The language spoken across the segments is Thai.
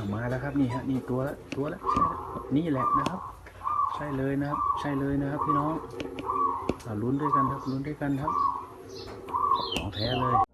ามาแล้วครับนี่ฮะนี่ตัวละตัวละใช่แล้วนี่แหละนะครับ ใช่เลยนะครับ ใช่เลยนะครับพี่น้องลุ้นด้วยกันครับลุ้นด้วยกันครับของแท้เลย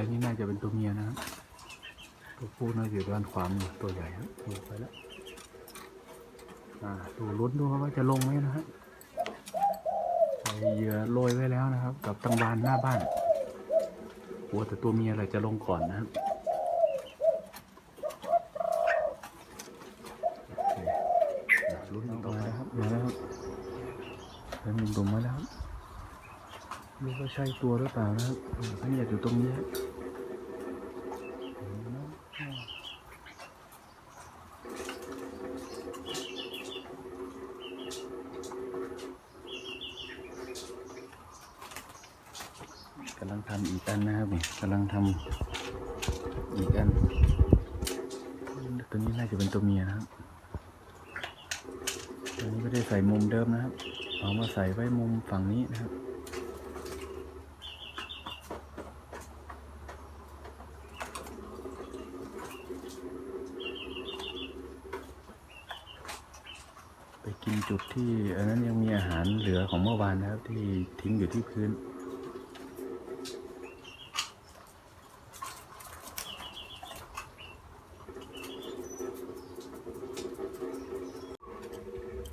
ายนี่น่าจะเป็นตัวเมียนะครับตัวผู้น่าจะอยู่ด้านขวามือตัวใหญ่ครับดูไปแล้วดูลุ้นดูว่าจะลงไหมนะฮะใส่เหยื่อโรยไว้แล้วนะครับ กับตังบานหน้าบ้านกลัวแต่ตัวเมียอะไรจะลงก่อนนะครับโอเคอะลุ้นต่อมาแล้วครับมาแล้วครับเริ่มตุ่มมาแล้วไม่ว่าใช่ตัวหรือเปล่านะครับอืมท่านอยากอยู่ตรงนี้ฮะ กำลังทำอีกอันนะครับนี่กำลังทำอีกอัน ตัวนี้น่าจะเป็นตัวเมียนะครับ ตัวนี้ไม่ได้ใส่มุมเดิมนะครับ เอามาใส่ไว้มุมฝั่งนี้นะครับไปกินจุดที่อันนั้นยังมีอาหารเหลือของเมื่อวานนะครับที่ทิ้งอยู่ที่พื้น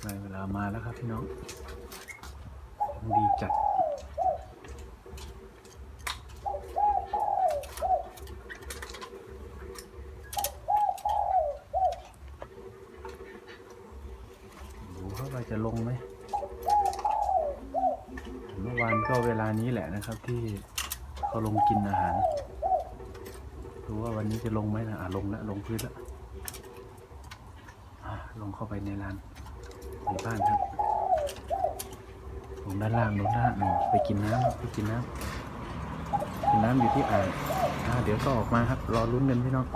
ได้เวลามาแล้วครับพี่น้องดีจัดดูเขาว่าจะลงไหมเมื่อวานก็เวลานี้แหละนะครับที่เขาลงกินอาหารดูว่าวันนี้จะลงไหมนะอะลงแล้วลงพื้นแล้วลงเข้าไปในร้าน ในบ้านครับลงด้านล่างลงด้านหนึ่งไปกินน้ำไปกินน้ำกินน้ำอยู่ที่อ่างเดี๋ยวก็ออกมาครับ รอลุ้นกันพี่น้อง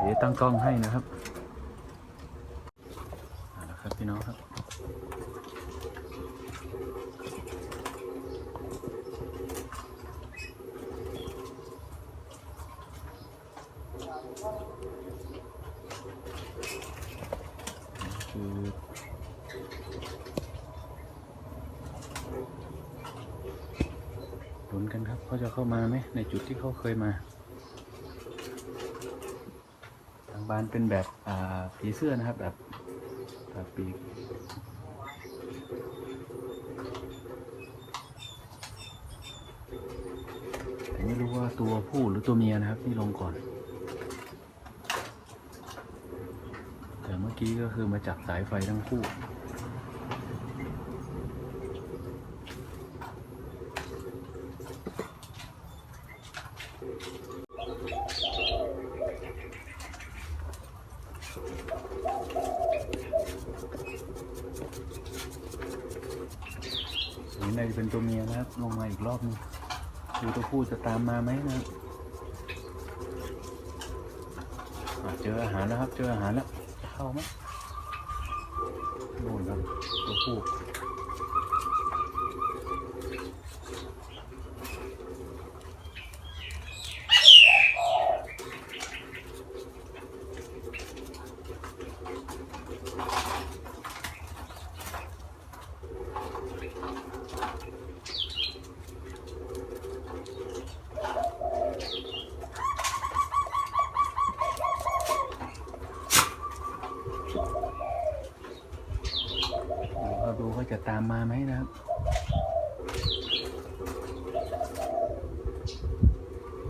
เดี๋ยวตั้งกล้องให้นะครับเอาละครับพี่น้องครับ คือลุ้ นกันครับเขาจะเข้ามาไหมในจุดที่เขาเคยมา ทางบ้านเป็นแบบอ่าผีเสื้อนะครับแบบแบบปีกแต่ไม่รู้ว่าตัวผู้หรือตัวเมียนะครับที่ลงก่อน แต่เมื่อกี้ก็คือมาจับสายไฟทั้งคู่ นี่น่าจะเป็นตัวเมียนะครับ ลงมาอีกรอบนึงดูตัวผู้จะตามมาไหมนะครับเจออาหารแล้วครับ เจออาหารแล้วจะเข้าไหมโน่นครับตัวผู้ จะตามมาไหมนะครับ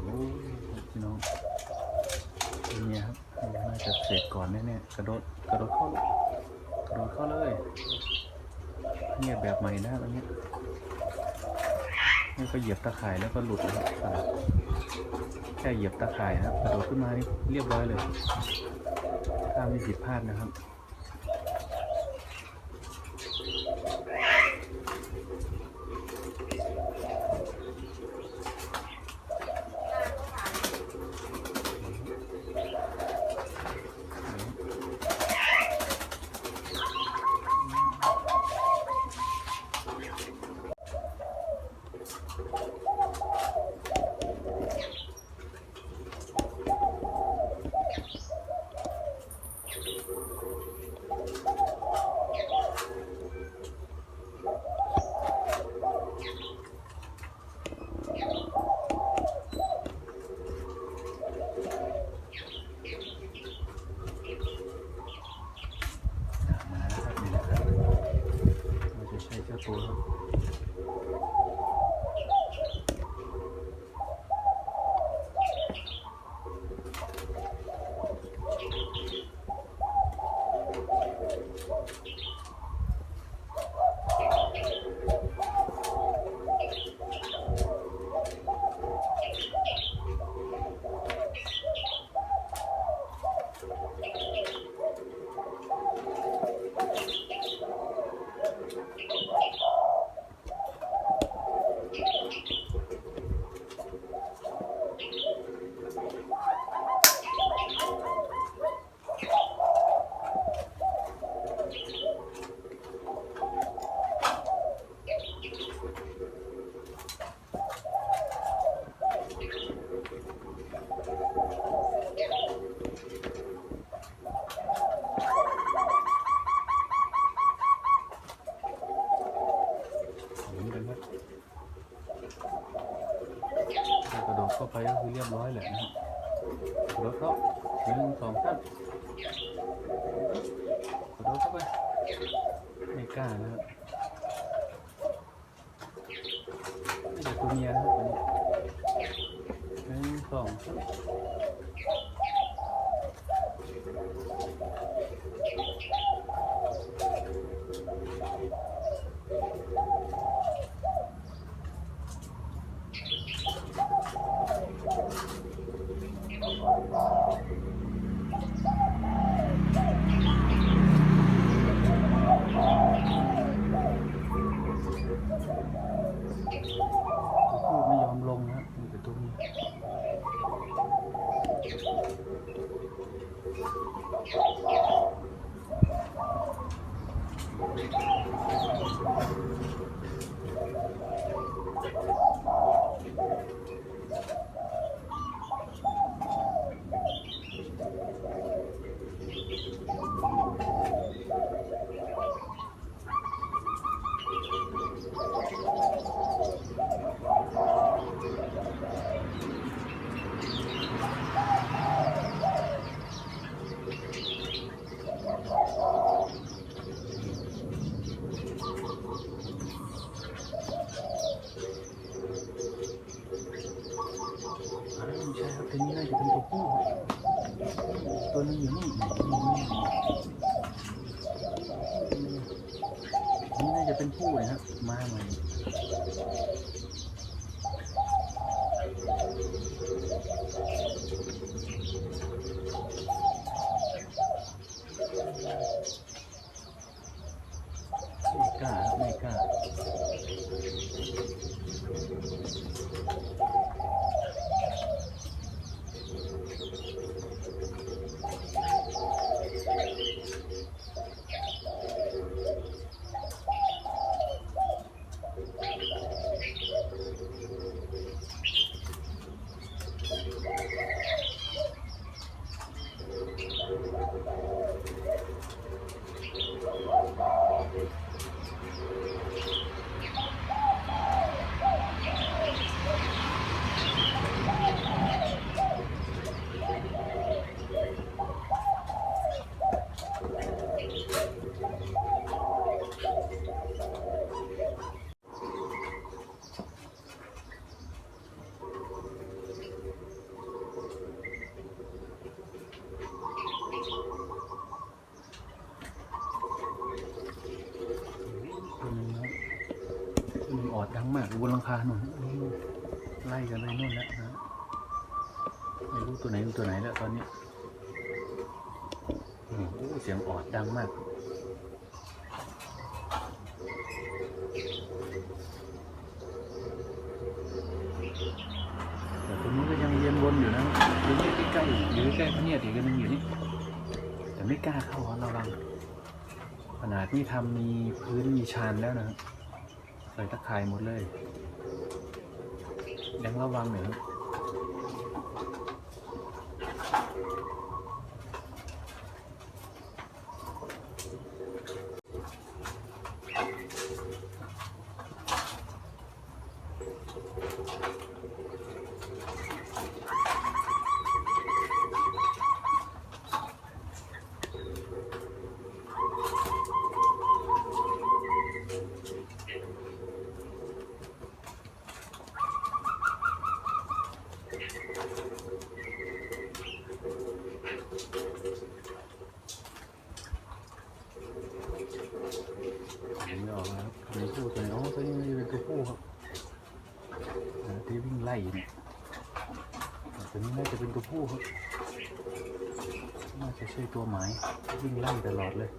โอ้ยพี่น้องเนี่ยครับน่าจะเสร็จก่อนแน่ๆกระโดดกระโดดเข้ากระโดดเข้าเลยเงียแบบใหม่นะอันนี้นี่ก็เหยียบตะข่ายแล้วก็หลุดนะครับแค่เหยียบตะข่ายนะครับกระโดดขึ้นมานี่เรียบร้อยเลยถ้าไม่ผิดพลาดนะครับ ถ้ากเข้าไปก็คือเรียบร้อยแหละนะครับกรถเข้าหนึ่งสองสามกดรถเข้าไปไม่กล้านะครับไม่ใช่ตัวเมียนะครับหนึ่งสองสามตัวผู้ไม่ยอมลงนะครับมีแต่ตัวเมีย อ่าไม่ใช่ครับตัวนี้น่าจะเป็นตัวผู้ครับ ตัวนึงอยู่นี่นี่นี่นี่น่าจะเป็นผู้นะครับมาใหม่ไม่กล้าครับไม่กล้า ตัวหนึงนะครับตัวหนึง ออดดังมากอยู่บนหลังคาหนุนไล่กันไปนู่นแล้วนะไม่รู้ตัวไหนเป็นตัวไหนแล้วตอนนี้อืมโอ้เสียงออดดังมากแต่ตัวนี้ก็ยังเรียนวนอยู่นะอยู่นี่ใกล้ๆอยู่ใกล้ๆพะเนียดอีกอันหนึงอยู่นี่แต่ไม่กล้าเข้าอะระวังขนาดนี้ทำมีพื้นมีชานแล้วนะครับ ใส่ตะข่ายหมดเลยยังระวังหน่อยครับ น่าจะเป็นตัวผู้ครับ น่าจะใช่ตัวหมายวิ่งไล่ตลอดเลย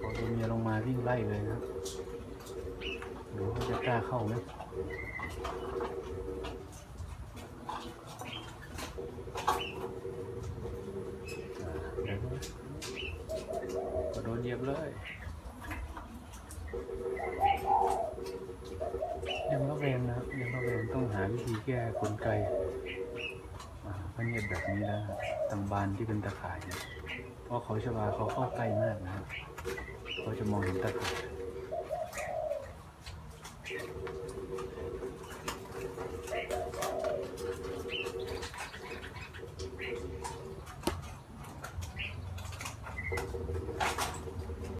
พอตัวเมียลงมาวิ่งไล่เลยนะครับดูเขาจะกล้าเข้าไหมอ่าเดี๋ยวนะกระโดนเยียบเลย ยังระแวงนะครับยังระแวงต้องหาวิธีแก้กลไกอ่าพะเนียบแบบนี้แล้วทางบานที่เป็นตะข่ายเนี่ยเพราะเขาชวาเขาเข้าใกล้มากนะครับเขาจะมองเห็นตะข่าย